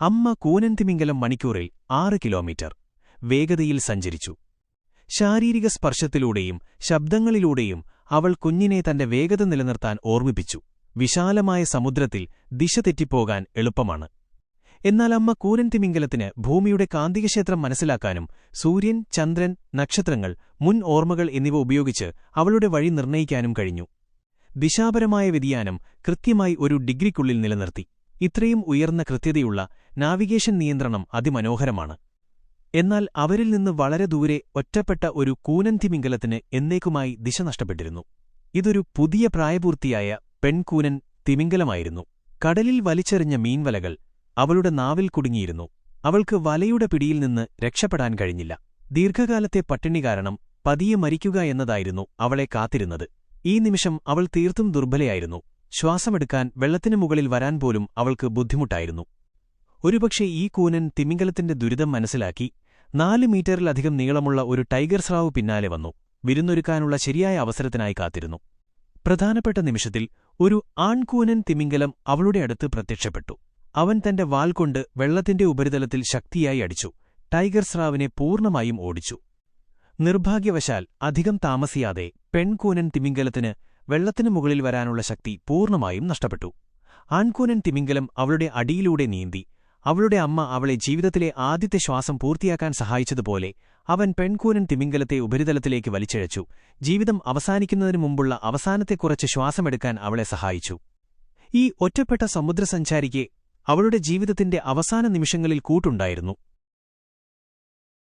അമ്മ കൂനന്തിമിംഗലം മണിക്കൂറിൽ ആറ് കിലോമീറ്റർ വേഗതയിൽ സഞ്ചരിച്ചു. ശാരീരിക സ്പർശത്തിലൂടെയും ശബ്ദങ്ങളിലൂടെയും അവൾ കുഞ്ഞിനെ തന്റെ വേഗത നിലനിർത്താൻ ഓർമ്മിപ്പിച്ചു. വിശാലമായ സമുദ്രത്തിൽ ദിശ തെറ്റിപ്പോകാൻ എളുപ്പമാണ്. എന്നാൽ അമ്മ കൂരൻതിമിംഗലത്തിന് ഭൂമിയുടെ കാന്തികക്ഷേത്രം മനസ്സിലാക്കാനും സൂര്യൻ ചന്ദ്രൻ നക്ഷത്രങ്ങൾ മുൻ ഓർമ്മകൾ എന്നിവ ഉപയോഗിച്ച് അവളുടെ വഴി നിർണയിക്കാനും കഴിഞ്ഞു. ദിശാപരമായ വ്യതിയാനം കൃത്യമായി ഒരു ഡിഗ്രിക്കുള്ളിൽ നിലനിർത്തി. ഇത്രയും ഉയർന്ന കൃത്യതയുള്ള നാവിഗേഷൻ നിയന്ത്രണം അതിമനോഹരമാണ്. എന്നാൽ അവരിൽ നിന്ന് വളരെ ദൂരെ ഒറ്റപ്പെട്ട ഒരു കൂനന്തിമിംഗലത്തിന് എന്നേക്കുമായി ദിശ നഷ്ടപ്പെട്ടിരുന്നു. ഇതൊരു പുതിയ പ്രായപൂർത്തിയായ പെൺകൂനൻ തിമിംഗലമായിരുന്നു. കടലിൽ വലിച്ചെറിഞ്ഞ മീൻവലകൾ അവളുടെ നാവിൽ കുടുങ്ങിയിരുന്നു. അവൾക്ക് വലയുടെ പിടിയിൽ നിന്ന് രക്ഷപ്പെടാൻ കഴിഞ്ഞില്ല. ദീർഘകാലത്തെ പട്ടിണി കാരണം പതിയെ മരിക്കുക എന്നതായിരുന്നു അവളെ കാത്തിരുന്നത്. ഈ നിമിഷം അവൾ തീർത്തും ദുർബലയായിരുന്നു. ശ്വാസമെടുക്കാൻ വെള്ളത്തിനു മുകളിൽ വരാൻ പോലും അവൾക്ക് ബുദ്ധിമുട്ടായിരുന്നു. ഒരുപക്ഷെ ഈ കൂനൻ തിമിംഗലത്തിന്റെ ദുരിതം മനസ്സിലാക്കി നാല് മീറ്ററിലധികം നീളമുള്ള ഒരു ടൈഗർ സ്രാവ് പിന്നാലെ വന്നു വിരുന്നൊരുക്കാനുള്ള ശരിയായ അവസരത്തിനായി കാത്തിരുന്നു. പ്രധാനപ്പെട്ട നിമിഷത്തിൽ ഒരു ആൺകൂനൻ തിമിംഗലം അവളുടെ അടുത്ത് പ്രത്യക്ഷപ്പെട്ടു. അവൻ തന്റെ വാൽ കൊണ്ട് വെള്ളത്തിന്റെ ഉപരിതലത്തിൽ ശക്തിയായി അടിച്ചു ടൈഗർ സ്രാവിനെ പൂർണമായും ഓടിച്ചു. നിർഭാഗ്യവശാൽ അധികം താമസിയാതെ പെൺകൂനൻ തിമിംഗലത്തിന് വെള്ളത്തിനു മുകളിൽ വരാനുള്ള ശക്തി പൂർണമായും നഷ്ടപ്പെട്ടു. ആൺകൂനൻ തിമിംഗലം അവളുടെ അടിയിലൂടെ നീന്തി അവളുടെ അമ്മ അവളെ ജീവിതത്തിലെ ആദ്യത്തെ ശ്വാസം പൂർത്തിയാക്കാൻ സഹായിച്ചതുപോലെ അവൻ പെൺകൂനൻ തിമിംഗലത്തെ ഉപരിതലത്തിലേക്ക് വലിച്ചഴച്ചു. ജീവിതം അവസാനിക്കുന്നതിനു മുമ്പുള്ള അവസാനത്തെ കുറച്ച് ശ്വാസമെടുക്കാൻ അവളെ സഹായിച്ചു. ഈ ഒറ്റപ്പെട്ട സമുദ്രസഞ്ചാരിക്ക് അവളുടെ ജീവിതത്തിന്റെ അവസാന നിമിഷങ്ങളിൽ കൂട്ടുണ്ടായിരുന്നു.